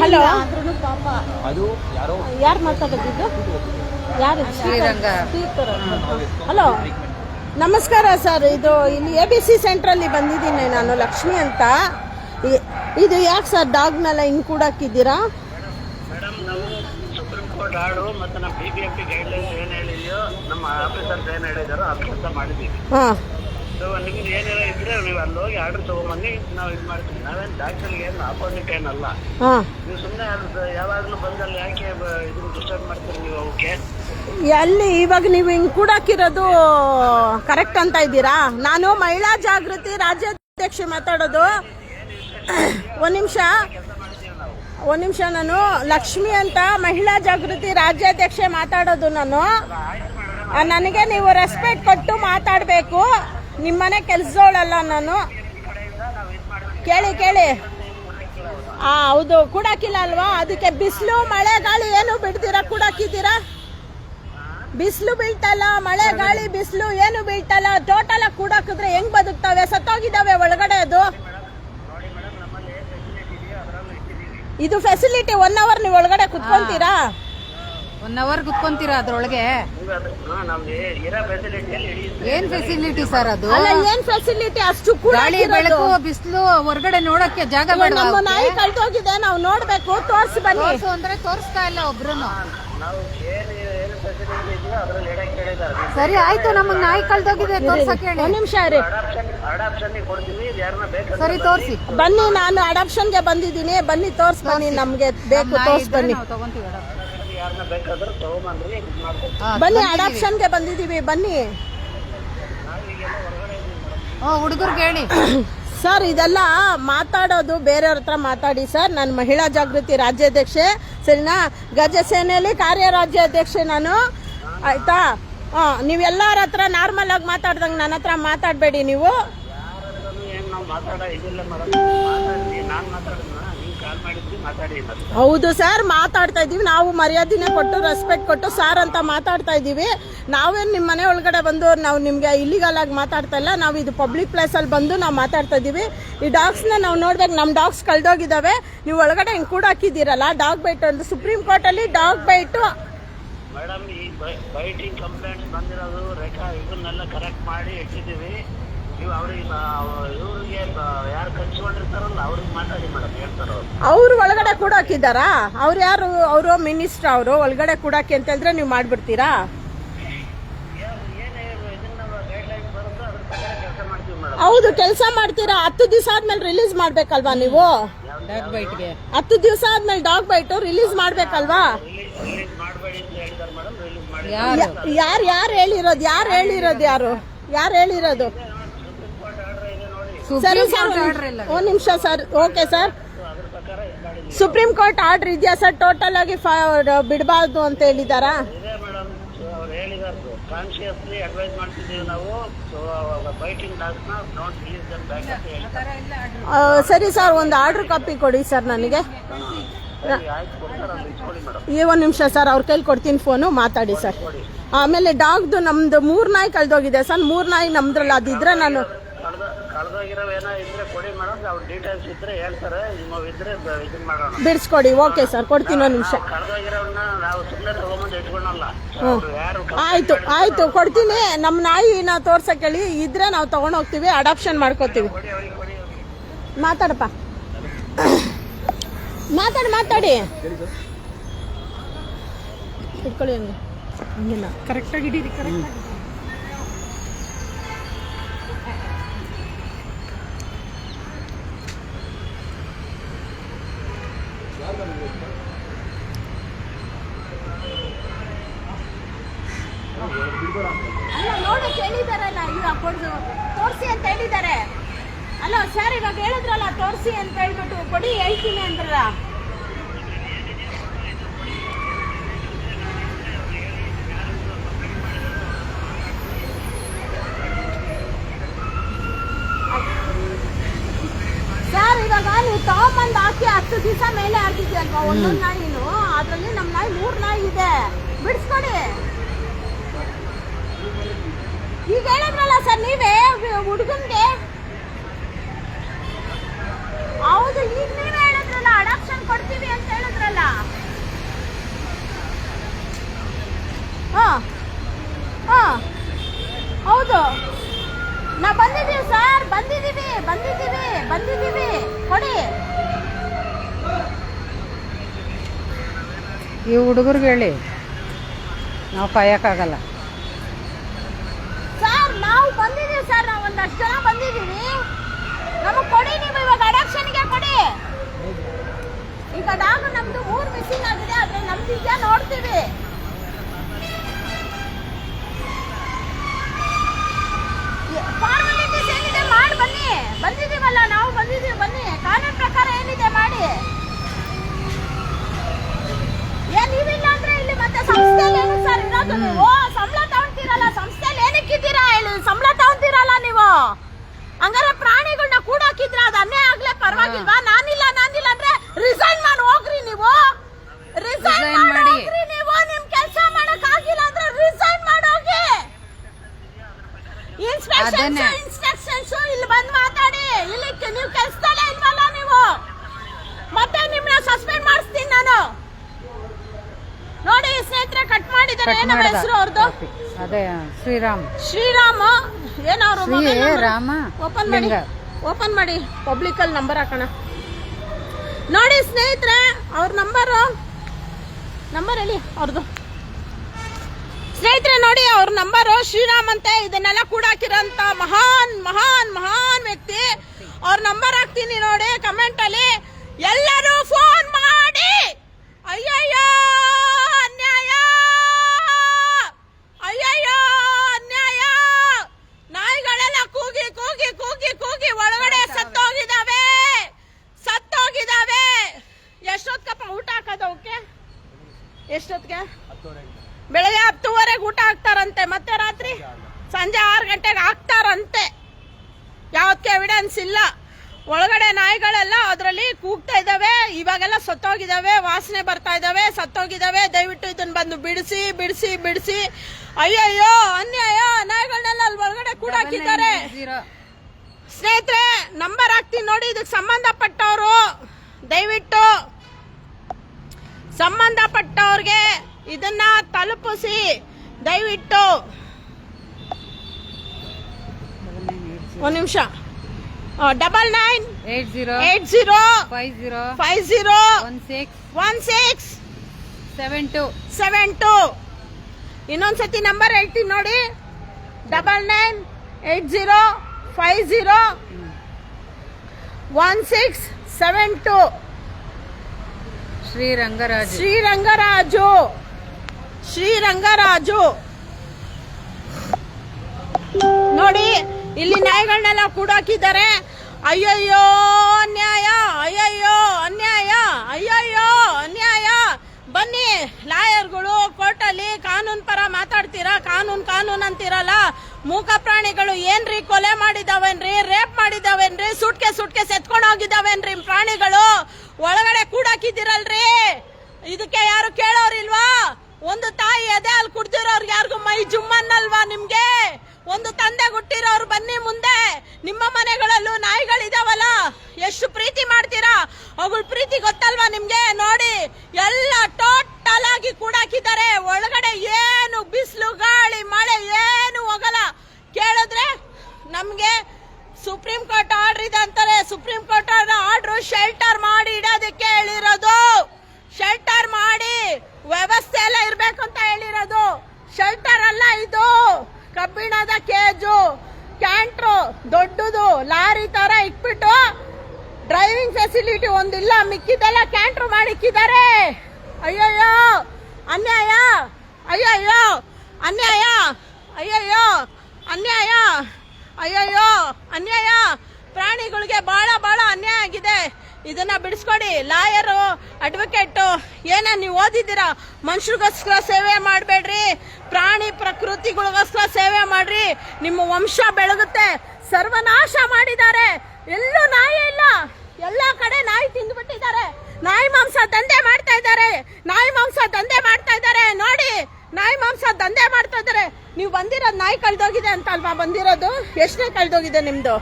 Hello. ಅದು ಯಾರೋ? ಯಾರು ಮಾತಾಡೋದಿದ್ದು? ಯಾರು? ಶ್ರೀರಂಗ. ಹಲೋ. ನಮಸ್ಕಾರ ಸರ್. ಇದು ಇಲ್ಲಿ ಎ ಬಿ ಸಿ ಸೆಂಟ್ರಲ್ಲಿ ಬಂದಿದ್ದೀನಿ ನಾನು ಲಕ್ಷ್ಮಿ ಅಂತ. ಇದು ಯಾಕೆ ಸರ್ ಡಾಗ್ನೆಲ್ಲ ಹಿಂಗೆ ಕೂಡಾಕಿದ್ದೀರಾ ಮೇಡಮ್ ನಾವು ಸುಪ್ರೀಂ ಕೋರ್ಟ್ ಆರ್ಡು ಮತ್ತು ನಮ್ಮ ಬಿ ಬಿ ಎಫ್ ಗೈಡ್ಲೈನ್ಸ್ ಏನು ಹೇಳಿದೆಯೋ ನಮ್ಮ ಆಫೀಸರ್ಸ್ ಏನು ಹೇಳಿದಾರೋ ಅದು ಕೆಲಸ ಮಾಡಿದ್ದೀವಿ. ಹಾಂ. ಸೊ ನಿಮ್ದು ಏನಾರ ಇದ್ರೆ ನೀವು ಅಲ್ಲಿ ಹೋಗಿ ಆರ್ಡರ್ ತಗೊಂಬನ್ನಿ. ನಾವು ಇದು ಮಾಡ್ತೀವಿ. ನಾವೇನು ಡಾಕ್ಟರ್ಗೆ ಏನು ಅಪೋಸಿಟ್ ಏನಲ್ಲ. ಹಾಂ. ನೀವು ಸುಮ್ಮನೆ ಅದು ಯಾವಾಗಲೂ ಬಂದಲ್ಲಿ ಯಾಕೆ ಇದನ್ನ ಡಿಸ್ಟರ್ಬ್ ಮಾಡ್ತೀರಿ ನೀವು ಅವಕ್ಕೆ ಅಲ್ಲಿ ಇವಾಗ ನೀವು ಹಿಂಗ್ ಕೂಡಾಕಿರೋದು ಕರೆಕ್ಟ್ ಅಂತ ಇದ್ದೀರಾ? ನಾನು ಮಹಿಳಾ ಜಾಗೃತಿ ರಾಜ್ಯಾಧ್ಯಕ್ಷೆ ಮಾತಾಡೋದು. ಒಂದು ನಿಮಿಷ. ಒಂದು ನಿಮಿಷ ನಾನು ಲಕ್ಷ್ಮಿ ಅಂತ ಮಹಿಳಾ ಜಾಗೃತಿ ರಾಜ್ಯಾಧ್ಯಕ್ಷೆ ಮಾತಾಡೋದು ನಾನು. ನನಗೆ ನೀವು ರೆಸ್ಪೆಕ್ಟ್ ಕೊಟ್ಟು ಮಾತಾಡಬೇಕು. ನಿಮ್ಮನೆ ಕೆಲಸದವಳಲ್ಲ ನಾನು. ಕೇಳಿ ಕೇಳಿ. ಆ, ಹೌದು ಕೂಡಾಕಿಲ್ಲ ಅಲ್ವಾ? ಅದಕ್ಕೆ ಬಿಸಿಲು, ಮಳೆ, ಗಾಳಿ ಏನು ಬಿಡ್ತೀರಾ ಕೂಡಾಕಿದ್ದೀರಾ ಬಿಸಿಲು ಬೀಳ್ತಲ್ಲ, ಮಳೆ, ಗಾಳಿ, ಬಿಸಿಲು ಏನು ಬೀಳ್ತಲ್ಲ? ಟೋಟಲ್ ಆಗಿ ಕೂಡಾಕಿದ್ರೆ ಹೆಂಗ್ ಬದುಕ್ತಾವೆ? ಸತ್ತೋಗಿದ್ದಾವೆ ಒಳಗಡೆ ಅದು. ಇದು ಫೆಸಿಲಿಟಿ ಒನ್ ಅವರ್ ನೀವು ಒಳಗಡೆ ಕುತ್ಕೊಂತೀರಾ? ಒನ್ ಅವರ್ ಕುತ್ಕೊಂತೀರ ಅದ್ರೊಳಗೆ? ಏನ್ ಫೆಸಿಲಿಟಿ ಸರ್ ಅದು? ಅಲ್ಲ ಏನ್ ಫೆಸಿಲಿಟಿ ಅಷ್ಟು ಗಾಳಿ ಬೆಳಕು ಬಿಸಿಲು ಹೊರಗಡೆ ನೋಡಕ್ಕೆ ಜಾಗ ಬೇಡ ನಮ್ಮ ನಾಯಿ ಕಳ್ತೋಗಿದೆ ನಾವು ನೋಡ್ಬೇಕು ತೋರ್ಸಿ ಬನ್ನಿ. ಅಂದ್ರೆ ತೋರಿಸ್ತಾ ಇಲ್ಲ ಒಬ್ರು ಸರಿ ಆಯ್ತು ನಮಗ್ ನಾಯಿ ಕಳ್ದೋಗಿದೆ ತೋರ್ಸಕ್ ಹೇಳಿ. ಒಂದ್ ನಿಮಿಷ ರೀ ಸರಿ ತೋರ್ಸಿ. ಬನ್ನಿ ನಾನು ಅಡಾಪ್ಷನ್ಗೆ ಬಂದಿದ್ದೀನಿ. ಬನ್ನಿ ತೋರ್ಸ್ ಬನ್ನಿ ನಮ್ಗೆ ಬೇಕು ತೋರ್ಸ್ ಬನ್ನಿ. ತಗೊಂತೀವಿ. ಯಾರನ್ನ ಬೇಕಾದ್ರೆ ತಗೊಂಬಂದ್ರಿ ಇದು ಮಾಡ್ಕೊಡ್ತೀವಿ. ಬನ್ನಿ ಬಂದಿದೀವಿ. ಅಡಾಪ್ಷನ್ಗೆ ಬಂದಿದ್ದೀವಿ ಬನ್ನಿ. ಹುಡುಗರ್ಗೆ ಹೇಳಿ. ಸರ್ ಇದೆಲ್ಲ ಮಾತಾಡೋದು ಬೇರೆಯವ್ರ ಹತ್ರ ಮಾತಾಡಿ ಸರ್. ನಾನು ಮಹಿಳಾ ಜಾಗೃತಿ ರಾಜ್ಯಾಧ್ಯಕ್ಷೆ ಸರಿನಾ? ಗಜ ಸೇನೆಯಲ್ಲಿ ಕಾರ್ಯರಾಜ್ಯಾಧ್ಯಕ್ಷೆ ನಾನು. ಆಯ್ತಾ? ಹಾಂ ನೀವೆಲ್ಲರ ಹತ್ರ ನಾರ್ಮಲ್ ಆಗಿ ಮಾತಾಡ್ದಂಗೆ ನನ್ನ ಹತ್ರ ಮಾತಾಡಬೇಡಿ ನೀವು. ಯಾರತ್ರನೂ ಏನು ನಾವು ಮಾತಾಡ ಇದಿಲ್ಲ ಮೇಡಮ್. ಮಾತಾಡ್ತೀವಿ ನಾನು ಮಾತಾಡೋಣ ಹೌದು ಸರ್ ಮಾತಾಡ್ತಾ ಇದ್ದೀವಿ. ನಾವು ಮರ್ಯಾದೆನೇ ಕೊಟ್ಟು ರೆಸ್ಪೆಕ್ಟ್ ಕೊಟ್ಟು ಸಾರ್ ಅಂತ ಮಾತಾಡ್ತಾ ಇದ್ದೀವಿ. ನಾವೇನು ನಿಮ್ಮ ಮನೆ ಒಳಗಡೆ ಬಂದು ನಾವು ನಿಮಗೆ ಇಲ್ಲಿಗಲ್ ಆಗಿ ಮಾತಾಡ್ತಾ ಇಲ್ಲ. ನಾವು ಇದು ಪಬ್ಲಿಕ್ ಪ್ಲೇಸಲ್ಲಿ ಬಂದು ನಾವು ಮಾತಾಡ್ತಾ ಇದೀವಿ ಈ ಡಾಗ್ಸ್ನ ನಾವು ನೋಡ್ಬೇಕು ನಮ್ಮ ಡಾಗ್ಸ್ ಕಳ್ದೋಗಿದ್ದಾವೆ. ನೀವು ಒಳಗಡೆ ಹಿಂಗೆ ಕೂಡ ಹಾಕಿದ್ದೀರಲ್ಲ ಡಾಗ್ ಬೈಟ್ ಒಂದು ಸುಪ್ರೀಂ ಕೋರ್ಟಲ್ಲಿ ಡಾಗ್ ಬೈಟು ಮೇಡಮ್ ಈ ಬೈಟಿಂಗ್ ಕಂಪ್ಲೇಂಟ್ಸ್ ಬಂದಿರೋದು ರೆಕಾ ಇದನ್ನೆಲ್ಲ ಕರೆಕ್ಟ್ ಮಾಡಿ ಇಟ್ಟಿದ್ದೀವಿ. ನೀವು ಅವ್ರಿಗೆ ಇವ್ರಿಗೆ ಯಾರು ಕಚ್ಕೊಂಡಿರ್ತಾರಲ್ಲ ಅವ್ರಿಗೆ ಮಾತಾಡಿ ಮೇಡಮ್ ಹೇಳ್ತಾರೆ ಅವ್ರು. ಅವ್ರು ಒಳಗಡೆ ಕೂಡ ಹಾಕಿದ್ದಾರಾ? ಅವ್ರು ಯಾರು ಅವರು ಮಿನಿಸ್ಟರ್ ಅವರು ಒಳಗಡೆ ಕೂಡಾಕಿ ಅಂತ ಹೇಳಿದ್ರೆ ನೀವು ಮಾಡ್ಬಿಡ್ತೀರಾ? ಏನೇ ಇದನ್ನ ಗೈಡ್ಲೈನ್ಸ್ ಬರುತ್ತೋ ಅದ್ರ ಪ್ರಕಾರ ಕೆಲಸ ಮಾಡ್ತೀವಿ ಮೇಡಮ್. ಹೌದು ಕೆಲಸ ಮಾಡ್ತೀರಾ? ಹತ್ತು ದಿವಸ ಆದ್ಮೇಲೆ ರಿಲೀಸ್ ಮಾಡ್ಬೇಕಲ್ವಾ ನೀವು? ಡಾಗ್ ಬೈಟ್ಗೆ ಹತ್ತು ದಿವಸ ಆದ್ಮೇಲೆ ಡಾಗ್ ಬೈಟು ರಿಲೀಸ್ ಮಾಡ್ಬೇಕಲ್ವಾ? ರಿಲೀಸ್ ಮಾಡಬೇಡಿ ಅಂತ ಹೇಳಿದಾರೆ ಮೇಡಮ್ ರಿಲೀಸ್ ಮಾಡಿ. ಯಾರು? ಯಾರು ಯಾರು ಹೇಳಿರೋದು ಯಾರು ಹೇಳಿರೋದು ಯಾರು? ಯಾರು ಹೇಳಿರೋದು? ಸರಿ ಸರ್ ಕೋರ್ಟ್ ಆರ್ಡರ್ ಇಲ್ಲ ಒಂದ್ ನಿಮಿಷ sir. Okay sir supreme court order ಇದೆಯಾ ಸರ್? ಟೋಟಲ್ ಆಗಿ ಬಿಡಬಾರ್ದು ಅಂತ ಹೇಳಿದಾರಾ? ಇದೆ ಮೇಡಮ್ ಅವ್ರು ಕಾನ್ಶಿಯಸ್ಲಿ ಅಡ್ವೈಸ್ ಮಾಡ್ತಿದ್ದೀವಿ ನಾವು. ಸೊ ಬೈಟಿಂಗ್ ಡಾಗ್ಸ್ನ ಡೋಂಟ್ ರಿಲೀಸ್ ದಮ್ ಬ್ಯಾಕ್ ಅಂತ ಹೇಳ್ತಾರೆ. ಸರಿ ಸರ್ ಒಂದು ಆರ್ಡರ್ ಕಾಪಿ ಕೊಡಿ ಸರ್ ನನಗೆ. ಈ ಒಂದು ನಿಮಿಷ ಸರ್ ಅವ್ರ ಕೈಲಿ ಕೊಡ್ತೀನಿ ಫೋನು ಮಾತಾಡಿ ಸರ್. ಆಮೇಲೆ ಡಾಗ್ದು ನಮ್ದು ಮೂರ್ ನಾಯಿ ಕಳೆದೋಗಿದೆ ಸರ್. ಮೂರ್ ನಾಯಿ ನಮ್ದ್ರಲ್ಲಿ ಅದಿದ್ರೆ ನಾನು ಕಳ್ದ ಕಳ್ದೋಗಿರೋವು ಏನೋ ಇದ್ರೆ ಕೊಡಿ ಮೇಡಮ್ ಅವ್ರ ಡೀಟೇಲ್ಸ್ ಇದ್ರೆ ಹೇಳ್ತಾರೆ. ನಿಮ್ಮ ಇದ್ರೆ ಇದನ್ನ ಮಾಡೋಣ. ಬಿಡಿಸ್ಕೊಡಿ ಓಕೆ ಸರ್ ಕೊಡ್ತೀನಿ ಒಂದು ನಿಮಿಷ. ಕಳ್ದೋಗಿರೋವನ್ನ ನಾವು ಸುಮ್ಮನೆ ತಗೊಂಬಂದು ಇಟ್ಕೊಳಲ್ಲ. ಅವ್ರು ಯಾರು ಆಯ್ತು ಆಯ್ತು ಕೊಡ್ತೀನಿ. ನಮ್ಮ ನಾಯಿನ ತೋರ್ಸಕ್ಕೆ ಹೇಳಿ ಇದ್ರೆ ನಾವು ತಗೊಂಡು ಹೋಗ್ತೀವಿ ಅಡಾಪ್ಷನ್ ಮಾಡ್ಕೋತೀವಿ. ಕೊಡಿ ಅವ್ರಿಗೆ ಕೊಡಿ ಮಾತಾಡಪ್ಪ. ಮಾತಾಡಿ ಮಾತಾಡಿ. ಇಟ್ಕೊಳ್ಳಿ ಹಂಗೆ ಹಂಗಿಲ್ಲ ಕರೆಕ್ಟಾಗಿ ಇಡೀರಿ ಕರೆಕ್ಟಾಗಿ ಅಲ್ಲ, ನೋಡಿ ಹೇಳಿದಾರಲ್ಲ ಇವ್ರ ಕೊಡ್ದು ತೋರಿಸಿ ಅಂತ ಹೇಳಿದ್ದಾರೆ. ಅಲ್ಲ ಸರ್ ಇವಾಗ ಹೇಳಿದ್ರಲ್ಲ, ತೋರಿಸಿ ಅಂತ ಹೇಳ್ಬಿಟ್ಟು ಕೊಡಿ, ಹೇಳ್ತೀನಿ ಅಂದ್ರಲ್ಲ. ಸರ್ ಇವಾಗ ನೀವು ತಗೊಂಬಂದು ಹಾಕಿ ಹತ್ತು ದಿವಸ ಮೇಲೆ ಆಗಿದೆಯಲ್ವಾ ಒಂದೊಂದು ನಾಯಿನು ಅದರಲ್ಲಿ ನಮ್ಮ ನಾಯಿ ಮೂರು ನಾಯಿ ಇದೆ. ಬಿಡಿಸ್ಕೊಡಿ. ಈಗ ಹೇಳಿದ್ರಲ್ಲ ಸರ್, ನೀವೇ ಹುಡುಗನ್ಗೆ? ಹೌದು, ಈಗ ನೀವೇ ಹೇಳಿದ್ರಲ್ಲ ಅಡಾಪ್ಷನ್ ಕೊಡ್ತೀವಿ ಅಂತ ಹೇಳಿದ್ರಲ್ಲ. ಹಾ ಹಾ, ಹೌದು. ನಾ ಬಂದಿದ್ದೀವಿ ಸರ್, ಬಂದಿದ್ದೀವಿ ಬಂದಿದ್ದೀವಿ ಬಂದಿದ್ದೀವಿ. ಕೊಡಿ. ಈ ಹುಡುಗರಿಗೆ ಹೇಳಿ. ನಾವು ಕಾಯಕ್ಕಾಗಲ್ಲ. ಬಂದಿದ್ದೀವಿ ಸರ್, ನಾವು ಒಂದಷ್ಟು ಜನ ಬಂದಿದ್ದೀವಿ. ನಮಗೆ ಕೊಡಿ ನೀವು ಇವಾಗ ಅಡಕ್ಷನ್ಗೆ ಕೊಡಿ. ಈಗ ನಾವು ನಮ್ದು ಊರು ಮಿಸ್ಸಿಂಗ್ ಆಗಿದೆ, ಆದ್ರೆ ನಮ್ದು ಈಗ ನೋಡ್ತೀವಿ. ಫಾರ್ಮಾಲಿಟೀಸ್ ಏನಿದೆ ಮಾಡಿ ಬನ್ನಿ. ಬಂದಿದ್ದೀವಲ್ಲ, ನಾವು ಬಂದಿದ್ದೀವಿ, ಬನ್ನಿ. ಕಾನೂನು ಪ್ರಕಾರ ಏನಿದೆ ಮಾಡಿ. ಏನ್ ನೀವಿಲ್ಲ ಅಂದ್ರೆ ಇಲ್ಲಿ ಮತ್ತೆ ಸಂಸ್ಥೆಯಲ್ಲಿ ಏನು ಸರ್ ಇರೋದು ನೀವು? ಸಂಬಳ ಏನಕ್ಕಿದ್ದೀರಾ ಹೇಳಿ? ಸಂಬಳ ತಗೊಂತೀರಲ್ಲ ನೀವು? ಹಂಗಾರೆ ಪ್ರಾಣಿಗಳನ್ನ ಕೂಡಾಕಿದ್ರೆ ಅದು ಅನ್ನೇ ಆಗ್ಲೇ ಪರವಾಗಿಲ್ವಾ? ನಾನಿಲ್ಲ ನಾನಿಲ್ಲ ಅಂದ್ರೆ ರಿಸೈನ್ ಮಾಡಿ ಹೋಗ್ರಿ ನೀವು. ರಿಸೈನ್ ಮಾಡಿ ನೀವು. ನಿಮ್ ಕೆಲಸ ಮಾಡಕ್ ಆಗಿಲ್ಲ ಅಂದ್ರೆ ರಿಸೈನ್ ಮಾಡೋಗಿ ಇನ್ಸ್ಪೆಕ್ಷನ್. ಇನ್ಸ್ಟ್ರಕ್ಷನ್ಸ್ ಇಲ್ಲಿ ಬಂದು ಮಾತಾಡಿ. ಇಲ್ಲಿ ನೀವು ಕೆಲ್ಸದಲ್ಲೇ ಇಲ್ವಲ್ಲ ನೀವು? ಮತ್ತೆ ನಿಮ್ಮನ್ನ ಸಸ್ಪೆಂಡ್ ಮಾಡಿಸ್ತೀನಿ ನಾನು. ನೋಡಿ ಸ್ನೇಹಿತರೆ ಕಟ್ ಮಾಡಿದ್ದಾರೆ. ನಮ್ಮ ಹೆಸರು ಅವ್ರದ್ದು ಅದೇ ಶ್ರೀರಾಮ್. ಶ್ರೀರಾಮ? ಏನವ್ರು ರಾಮ? ಓಪನ್ ಮಾಡಿ. ಓಪನ್ ಮಾಡಿ. ಪಬ್ಲಿಕ್ ಅಲ್ಲಿ ನಂಬರ್ ಹಾಕೋಣ. ನೋಡಿ ಸ್ನೇಹಿತರೆ ಅವ್ರ ನಂಬರ್. ನಂಬರ್ ಹೇಳಿ ಅವ್ರದ್ದು ಸ್ನೇಹಿತರೆ ನೋಡಿ ಅವ್ರ ನಂಬರು ಶ್ರೀರಾಮ್ ಅಂತೆ. ಇದನ್ನೆಲ್ಲ ಕೂಡಾಕಿರೋಂತ ಮಹಾನ್ ಮಹಾನ್ ಮಹಾನ್ ವ್ಯಕ್ತಿ. ಅವ್ರ ನಂಬರ್ ಹಾಕ್ತೀನಿ ನೋಡಿ ಕಮೆಂಟ್ ಅಲ್ಲಿ. ಎಲ್ಲರೂ ಫೋನ್ ಮಾಡಿ. ಅಯ್ಯಯ್ಯೋ ಅನ್ಯಾಯ ಅಯ್ಯಯ್ಯೋ ಅನ್ಯಾಯ ನಾಯಿಗಳೆಲ್ಲ ಕೂಗಿ ಕೂಗಿ ಕೂಗಿ ಕೂಗಿ ಒಳಗಡೆ ಸತ್ತೋಗಿದಾವೆ ಸತ್ತೋಗಿದಾವೆ ಎಷ್ಟೊತ್ಕಪ್ಪ ಊಟ ಹಾಕೋದು ಅವಕ್ಕೆ ಎಷ್ಟೊತ್ತಿಗೆ ಬೆಳಗ್ಗೆ ಹತ್ತುವರೆಗೆ ಊಟ ಹಾಕ್ತಾರಂತೆ ಮತ್ತೆ ರಾತ್ರಿ ಸಂಜೆ ಆರು ಗಂಟೆಗೆ ಹಾಕ್ತಾರಂತೆ ಯಾವತ್ತಕ್ಕೆ ಎವಿಡೆನ್ಸ್ ಇಲ್ಲ ಒಳಗಡೆ ನಾಯಿಗಳೆಲ್ಲ ಅದರಲ್ಲಿ ಕೂಗ್ತಾ ಇದಾವೆ ಇವಾಗೆಲ್ಲ ಸತ್ತೋಗಿದಾವೆ ವಾಸನೆ ಬರ್ತಾ ಇದಾವೆ ಸತ್ತೋಗಿದಾವೆ ದಯವಿಟ್ಟು ಇದನ್ನ ಬಂದು ಬಿಡಿಸಿ ಬಿಡಿಸಿ ಬಿಡಿಸಿ. ಅಯ್ಯಯ್ಯೋ ಅನ್ಯಾಯ. ನಾಯಿಗಳನ್ನೆಲ್ಲ ಅಲ್ಲಿ ಒಳಗಡೆ ಕೂಡ ಹಾಕಿದ್ದಾರೆ ಸ್ನೇಹಿತರೆ ನಂಬರ್ ಹಾಕ್ತೀನಿ ನೋಡಿ ಇದಕ್ಕೆ ಸಂಬಂಧಪಟ್ಟವರು. ದಯವಿಟ್ಟು ಸಂಬಂಧಪಟ್ಟವ್ರಿಗೆ ಇದನ್ನ ತಲುಪಿಸಿ. ದಯವಿಟ್ಟು. ಒಂದು ನಿಮಿಷ. Double nine eight zero eight zero five zero five zero one six one six seven two seven two ಇನ್ನೊಂದ್ಸತಿ ನಂಬರ್ ಹೇಳ್ತೀನಿ ನೋಡಿ. Double nine eight zero five zero one six seven two Srirangaraju. Srirangaraju. Srirangaraju. ನೋಡಿ ಇಲ್ಲಿ ನಾಯಿಗಳನ್ನೆಲ್ಲ ಕೂಡಾಕಿದ್ದಾರೆ. ಅಯ್ಯಯ್ಯೋ ಅಯ್ಯಯ್ಯೋ ಅನ್ಯಾಯ ಅಯ್ಯಯ್ಯೋ ಅನ್ಯಾಯ ಬನ್ನಿ ಲಾಯರ್ಗಳು ಕೋರ್ಟಲ್ಲಿ ಕಾನೂನ್ ಪರ ಮಾತಾಡ್ತೀರಾ ಕಾನೂನ್ ಕಾನೂನ್ ಅಂತಿರಲ್ಲ? ಮೂಕ ಪ್ರಾಣಿಗಳು ಏನ್ರಿ ಕೊಲೆ ಮಾಡಿದಾವೇನ್ರಿ? ರೇಪ್ ಮಾಡಿದಾವೇನ್ರಿ? ಸುಟ್ಕೆ ಸುಟ್ಕೆ ಸೆತ್ಕೊಂಡು ಹೋಗಿದಾವೇನ್ರಿ ಪ್ರಾಣಿಗಳು? ಒಳಗಡೆ ಕೂಡಾಕಿದ್ದೀರಲ್ರಿ? ಇದಕ್ಕೆ ಯಾರು ಕೇಳೋರಿಲ್ವಾ? ಒಂದು ತಾಯಿ ಎದೆ ಅಲ್ಲಿ ಕುಡ್ದಿರೋರ್ಗೆ ಯಾರಿಗೂ ಮೈ ಜುಮ್ಮನ್ನಲ್ವಾ ನಿಮ್ಗೆ? ಒಂದು ತಂದೆ ಹುಟ್ಟಿರೋರು ಬನ್ನಿ ಮುಂದೆ. ನಿಮ್ಮ ಮನೆಗಳಲ್ಲೂ ನಾಯಿಗಳಿದಾವಲ್ಲ? ಎಷ್ಟು ಪ್ರೀತಿ ಮಾಡ್ತೀರಾ? ಅವುಗಳ ಪ್ರೀತಿ ಗೊತ್ತಲ್ವಾ ನಿಮ್ಗೆ ನೋಡಿ ಎಲ್ಲ ಟೋಟಲ್ ಆಗಿ ಕೂಡಾಕಿದ್ದಾರೆ ಒಳಗಡೆ ಏನು ಬಿಸಿಲು ಗಾಳಿ ಮಳೆ ಏನು ಹೋಗಲ್ಲ ಕೇಳಿದ್ರೆ ನಮ್ಗೆ ಸುಪ್ರೀಂ ಕೋರ್ಟ್ ಆರ್ಡರ್ ಇದೆ ಅಂತಾರೆ ಸುಪ್ರೀಂ ಕೋರ್ಟ್ ಆರ್ಡರ್ ಶೆಲ್ಟರ್ ಮಾಡಿ ಇಡೋದಕ್ಕೆ ಹೇಳಿರೋದು ಶೆಲ್ಟರ್ ಮಾಡಿ ವ್ಯವಸ್ಥೆ ಎಲ್ಲ ಇರ್ಬೇಕು ಅಂತ ಹೇಳಿರೋದು ಶೆಲ್ಟರ್ ಅಲ್ಲ ಇದು ಕಬ್ಬಿಣದ ಕೇಜು, ಕ್ಯಾಂಟ್ರು, ದೊಡ್ಡದು, ಲಾರಿ ತರ ಇಟ್ಬಿಟ್ಟು ಡ್ರೈವಿಂಗ್ ಫೆಸಿಲಿಟಿ ಒಂದಿಲ್ಲ ಮಿಕ್ಕಿದೆಲ್ಲ ಕ್ಯಾಂಟ್ರು ಮಾಡಿಕ್ಕಿದ್ದಾರೆ ಅಯ್ಯಯ್ಯೋ, ಅನ್ಯಾಯ ಅಯ್ಯಯ್ಯೋ ಅನ್ಯಾಯ ಅಯ್ಯಯ್ಯೋ ಅನ್ಯಾಯ ಅಯ್ಯಯ್ಯೋ, ಅನ್ಯಾಯ. ಪ್ರಾಣಿಗಳಿಗೆ ಬಹಳ ಬಹಳ ಅನ್ಯಾಯ ಆಗಿದೆ. ಇದನ್ನ ಬಿಡಿಸ್ಕೊಡಿ. ಲಾಯರು ಅಡ್ವೊಕೇಟು ಏನ ನೀವು ಓದಿದ್ದೀರಾ? ಮನುಷ್ಯರಿಗೋಸ್ಕರ ಸೇವೆ ಮಾಡಬೇಡ್ರಿ. ಪ್ರಾಣಿ ಪ್ರಕೃತಿಗಳಿಗೋಸ್ಕರ ಸೇವೆ ಮಾಡ್ರಿ. ನಿಮ್ಮ ವಂಶ ಬೆಳಗುತ್ತೆ. ಸರ್ವನಾಶ ಮಾಡಿದ್ದಾರೆ. ಎಲ್ಲೂ ನಾಯಿ ಇಲ್ಲ. ಎಲ್ಲ ಕಡೆ ನಾಯಿ ತಿಂದ್ಬಿಟ್ಟಿದ್ದಾರೆ. ನಾಯಿ ಮಾಂಸ ದಂಧೆ ಮಾಡ್ತಾ ಇದ್ದಾರೆ. ನಾಯಿ ಮಾಂಸ ದಂಧೆ ಮಾಡ್ತಾ ಇದ್ದಾರೆ. ನೋಡಿ. ನಾಯಿ ಮಾಂಸ ದಂಧೆ ಮಾಡ್ತಾ ಇದಾರೆ ನೀವು ಬಂದಿರೋದು ನಾಯಿ ಕಳ್ದೋಗಿದೆ ಅಂತ ಅಲ್ವಾ ಬಂದಿರೋದು? ಎಷ್ಟನೇ ಕಳ್ದೋಗಿದೆ ನಿಮ್ದು?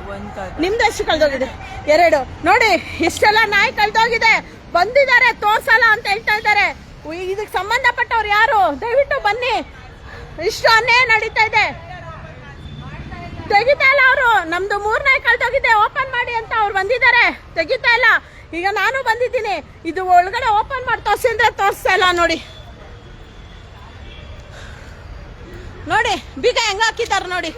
ನಿಮ್ದು ಎಷ್ಟು ಕಳ್ದೋಗಿದೆ? ಎರಡು. ನೋಡಿ, ಇಷ್ಟೆಲ್ಲ ನಾಯಿ ಕಳ್ದೋಗಿದೆ. ಬಂದಿದ್ದಾರೆ, ತೋರ್ಸಲ್ಲ ಅಂತ ಹೇಳ್ತಾ ಇದ್ದಾರೆ. ಇದಕ್ಕೆ ಸಂಬಂಧಪಟ್ಟವ್ರು ಯಾರು? ದಯವಿಟ್ಟು ಬನ್ನಿ. ಇಷ್ಟು ಅನ್ನೇ ನಡೀತಾ ಇದೆ. ತೆಗಿತಾ ಇಲ್ಲ ಅವರು. ನಮ್ದು ಮೂರ್ ನಾಯಿ ಕಳ್ದೋಗಿದೆ. ಓಪನ್ ಮಾಡಿ ಅಂತ ಅವ್ರು ಬಂದಿದ್ದಾರೆ. ತೆಗಿತಾ ಇಲ್ಲ. ಈಗ ನಾನು ಬಂದಿದ್ದೀನಿ. ಇದು ಒಳಗಡೆ ಓಪನ್ ಮಾಡಿ ತೋರ್ಸಿದ್ರೆ ತೋರಿಸ್ತಾ ಇಲ್ಲ ನೋಡಿ. ನೋಡಿ, ಬೀಗ ಹೆಂಗ ಹಾಕಿದಾರ ನೋಡಿ.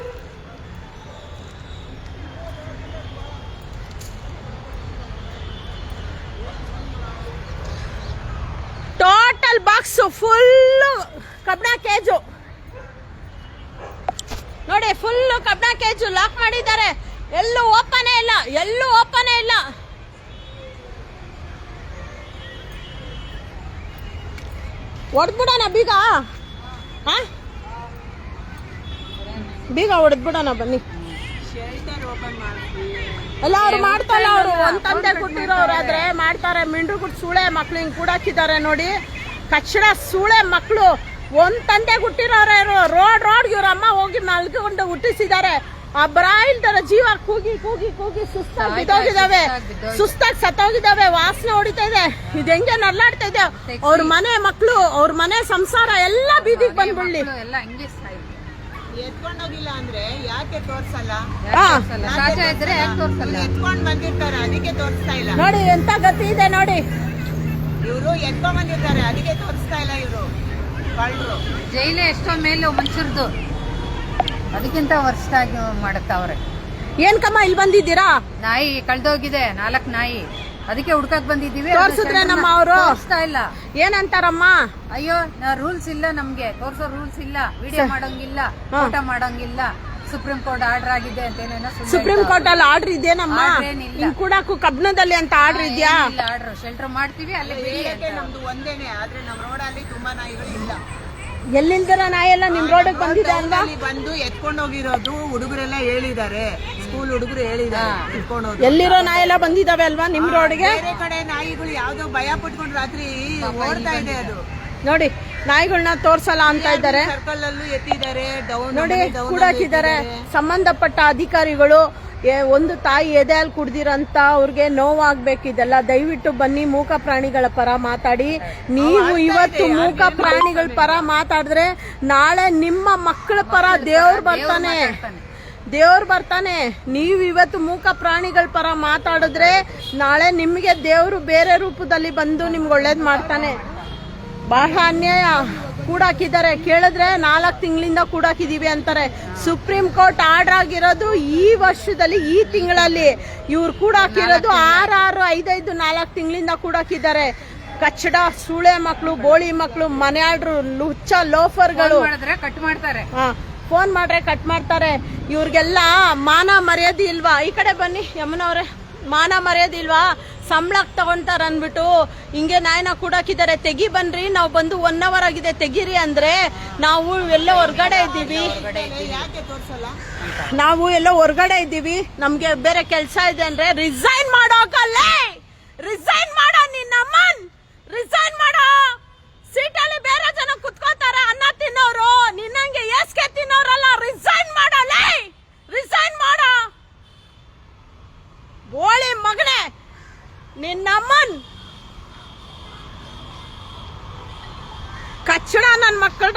ಟೋಟಲ್ ಬಾಕ್ಸ್ ಫುಲ್ಲು ಕಬ್ಬಿಣ ಕೇಜು ನೋಡಿ ಫುಲ್ಲು ಕಬ್ಣ ಕೇಜು ಲಾಕ್ ಮಾಡಿದ್ದಾರೆ. ಎಲ್ಲೂ ಓಪನೇ ಇಲ್ಲ, ಎಲ್ಲೂ ಓಪನೇ ಇಲ್ಲ. ಹೊಡೆದ್ಬಿಡೋಣ ಬೀಗ. ಹಾ? ಬೀಗ ಹೊಡೆದ್ಬಿಡೋಣ ಬನ್ನಿ. ಎಲ್ಲ ಅವ್ರು ಮಾಡ್ತಾರ ಅವರು ಒಂದ್ ತಂದೆ ಕುಟ್ಟಿರೋರಾದ್ರೆ ಮಾಡ್ತಾರೆ. ಮಿಂಡ್ರು ಗುಟ್ ಸೂಳೆ ಮಕ್ಳು ಹಿಂಗ್ ಕೂಡಾಕಿದ್ದಾರೆ ನೋಡಿ. ಕಚ್ಚಡ ಸೂಳೆ ಮಕ್ಳು ಒಂದ್ ತಂದೆ ಹುಟ್ಟಿರೋರು ರೋಡ್ ರೋಡ್ ಇವ್ರ ಅಮ್ಮ ಹೋಗಿ ಮಲ್ಕೊಂಡು ಹುಟ್ಟಿಸಿದ್ದಾರೆ. ಆ ತರ ಜೀವ ಕೂಗಿ ಕೂಗಿ ಕೂಗಿ ಸುಸ್ತಾಗಿ ಬಿದ್ದೋಗಿದಾವೆ ಸುಸ್ತಾಗಿ ಸತ್ತೋಗಿದಾವೆ ವಾಸನೆ ಹೊಡಿತಾ ಇದೆ. ಇದು ಹೆಂಗೆ ನರ್ಲಾಡ್ತಾ ಇದೆ? ಅವ್ರ ಮನೆ ಮಕ್ಳು ಅವ್ರ ಮನೆ ಸಂಸಾರ ಎಲ್ಲ ಬೀದಿಗೆ ಬಂದ್ಬಿಡ್ಲಿ. ಎತ್ಕೊಂಡೋಗಿಲ್ಲ ಅಂದ್ರೆ ಯಾಕೆ ತೋರ್ಸಲ್ಲ? ತೋರ್ಸಲ್ಲ. ಇದ್ರೆ ಯಾಕೆ ತೋರ್ಸಲ್ಲ? ಎತ್ಕೊಂಡ್ ಬಂದಿರ್ತಾರೆ ಅದಕ್ಕೆ ತೋರಿಸ್ತಾ ಇಲ್ಲ. ನೋಡಿ ಎಂತ ಗತಿ ಇದೆ ನೋಡಿ. ಇವರು ಎತ್ಕೊಂಡ್ ಬಂದಿರ್ತಾರೆ ಅದಕ್ಕೆ ತೋರಿಸ್ತಾ ಇಲ್ಲ ಇವರು. ಕಳ್ಳರು. ಜೈಲೇ ಎಷ್ಟೋ ಮೇಲು ಮನುಷ್ಯರ್ದು. ಅದಕ್ಕಿಂತ ವರ್ಷದಾಗಿ ಮಾಡುತ್ತವ್ರೆ. ಏನ್ ಕಮ್ಮ ಇಲ್ಲಿ ಬಂದಿದ್ದೀರಾ? ನಾಯಿ ಕಳ್ದೋಗಿದೆ ನಾಲ್ಕ್ ನಾಯಿ. ಅದಕ್ಕೆ ಹುಡ್ಕಕ್ ಬಂದಿದ್ದೀವಿ. ತೋರ್ಸಿದ್ರೆ ನಮ್ಮ ಅವರು. ತೋರಿಸ್ತಾ ಇಲ್ಲ. ಏನಂತಾರಮ್ಮ? ಅಯ್ಯೋ ರೂಲ್ಸ್ ಇಲ್ಲ ನಮ್ಗೆ. ತೋರ್ಸೋ ರೂಲ್ಸ್ ಇಲ್ಲ. ವಿಡಿಯೋ ಮಾಡಂಗಿಲ್ಲ ಊಟ ಮಾಡಂಗಿಲ್ಲ. ಸುಪ್ರೀಂ ಕೋರ್ಟ್ ಆರ್ಡರ್ ಆಗಿದೆ ಅಂತ ಏನೇನೋ ಸುಪ್ರೀಂ ಕೋರ್ಟ್ ಅಲ್ಲಿ ಆರ್ಡರ್ ಇದೇನಮ್ಮ. ಹಿಂಗ್ ಕೂಡಕ್ಕೂ ಕಬ್ನದಲ್ಲಿ ಅಂತ ಆರ್ಡರ್ ಇದೆಯಾ? ಆರ್ಡರ್ ಶೆಲ್ಟರ್ ಮಾಡ್ತೀವಿ ಅಲ್ಲಿ. ನಮ್ದು ಒಂದೇನೆ ಆದ್ರೆ ನಮ್ಮ ರೋಡಲ್ಲಿ ತುಂಬಾ ನಾಯಿಗಳು ಇಲ್ಲ ಎಲ್ಲಿಂದರ ನಾಯೆಲ್ಲ ನಿಮ್ ರೋಡ್ ಬಂದಿದೆ ಅಲ್ವಾ? ಅಲ್ಲಿ ಬಂದು ಎತ್ಕೊಂಡು ಹೋಗಿರೋದು ಹುಡುಗರೆಲ್ಲ ಹೇಳಿದ್ದಾರೆ. ಸ್ಕೂಲ್ ಹುಡುಗರು ಹೇಳಿದ್ದಾರೆ. ಎತ್ಕೊಂಡು ಹೋದ್ರು. ಎಲ್ಲಿರೋ ನಾಯೆಲ್ಲ ಬಂದಿದಾವೆ ಅಲ್ವಾ ನಿಮ್ ರೋಡ್ಗೆ ಬೇರೆ ಕಡೆ ನಾಯಿಗಳು ಯಾವ್ದೋ ಭಯ ಪಟ್ಕೊಂಡು ರಾತ್ರಿ ಓಡ್ತಾ ಇದೆ ಅದು. ನೋಡಿ ನಾಯಿಗಳನ್ನ ತೋರ್ಸಲ್ಲ ಅಂತ ಇದ್ದಾರೆ. ಸರ್ಕಲ್ ಅಲ್ಲೂ ಎತ್ತಿದ್ದಾರೆ ಡೌನ್ ನೋಡಿ ಕೂಡಾಕಿದ್ದಾರೆ. ಸಂಬಂಧಪಟ್ಟ ಅಧಿಕಾರಿಗಳು ಒಂದು ತಾಯಿ ಎದೆ ಹಾಲು ಕುಡ್ದಿರಂತ ಅವ್ರಿಗೆ ನೋವಾಗ್ಬೇಕಿದೆಲ್ಲ ದಯವಿಟ್ಟು ಬನ್ನಿ ಮೂಕ ಪ್ರಾಣಿಗಳ ಪರ ಮಾತಾಡಿ. ನೀವು ಇವತ್ತು ಮೂಕ ಪ್ರಾಣಿಗಳ ಪರ ಮಾತಾಡಿದ್ರೆ ನಾಳೆ ನಿಮ್ಮ ಮಕ್ಕಳ ಪರ ದೇವ್ರು ಬರ್ತಾನೆ. ದೇವ್ರು ಬರ್ತಾನೆ. ನೀವು ಇವತ್ತು ಮೂಕ ಪ್ರಾಣಿಗಳ ಪರ ಮಾತಾಡಿದ್ರೆ ನಾಳೆ ನಿಮಗೆ ದೇವ್ರು ಬೇರೆ ರೂಪದಲ್ಲಿ ಬಂದು ನಿಮ್ಗೆ ಒಳ್ಳೇದ್ ಮಾಡ್ತಾನೆ. ಬಹಳ ಅನ್ಯಾಯ. ಕೂಡಾಕಿದ್ದಾರೆ. ಕೇಳಿದ್ರೆ ನಾಲ್ಕು ತಿಂಗಳಿಂದ ಕೂಡಾಕಿದ್ದೀವಿ ಅಂತಾರೆ. ಸುಪ್ರೀಂ ಕೋರ್ಟ್ ಆರ್ಡರ್ ಆಗಿರೋದು ಈ ವರ್ಷದಲ್ಲಿ ಈ ತಿಂಗಳಲ್ಲಿ. ಇವ್ರು ಕೂಡಾಕಿರೋದು ಆರು ಆರು ಐದೈದು ನಾಲ್ಕು ತಿಂಗಳಿಂದ ಕೂಡಾಕಿದ್ದಾರೆ. ಕಚ್ಚಡ ಸೂಳೆ ಮಕ್ಕಳು ಬೋಳಿ ಮಕ್ಕಳು ಮನೆಯಾಡ್ರು ಲುಚ್ಚ ಲೋಫರ್ಗಳು ಕಟ್ ಮಾಡ್ತಾರೆ. ಫೋನ್ ಮಾಡ್ರೆ ಕಟ್ ಮಾಡ್ತಾರೆ. ಇವ್ರಿಗೆಲ್ಲ ಮಾನ ಮರ್ಯಾದೆ ಇಲ್ವಾ? ಈ ಕಡೆ ಬನ್ನಿ ಯಮನವ್ರೆ. ಮಾನ ಮರ್ಯಾದಿಲ್ವಾ? ಸಂಬಳಕ್ಕೆ ತಗೊಂತಾರ ಅಂದ್ಬಿಟ್ಟು ಹಿಂಗೆ ನಾಯನ ಕೂಡಾಕಿದ್ದಾರೆ. ತೆಗಿ ಬನ್ರಿ, ನಾವು ಬಂದು ಒನ್ ಅವರ್ ಆಗಿದೆ, ತೆಗೀರಿ ಅಂದ್ರೆ ನಾವು ಎಲ್ಲ ಹೊರ್ಗಡೆ ಇದ್ದೀವಿ. ನಾವು ಎಲ್ಲ ಹೊರ್ಗಡೆ ಇದ್ದೀವಿ. ನಮ್ಗೆ ಬೇರೆ ಕೆಲಸ ಇದೆ ಅಂದ್ರೆ ರಿಸೈನ್ ಮಾಡೋಕಲ್ಲೇ ರಿಸೈನ್ ಮಾಡೋ ನಿನ್ನಮ್ಮನ್ ರಿಸೈನ್ ಮಾಡೋ! ಸೀಟಲ್ಲಿ ಬೇರೆ ಜನ ಕುತ್ಕೋತಾರ, ಅನ್ನ ತಿನ್ನೋರು. ನಿನ್ನಂಗೆ ಎಸ್ಗೆ ತಿನ್ನೋರಲ್ಲ ಬೋಳಿ ಮಗನೇ ನಿನ್ನಮ್ಮನ್. ಕಚ್ಚಡ ನನ್ನ ಮಕ್ಕಳ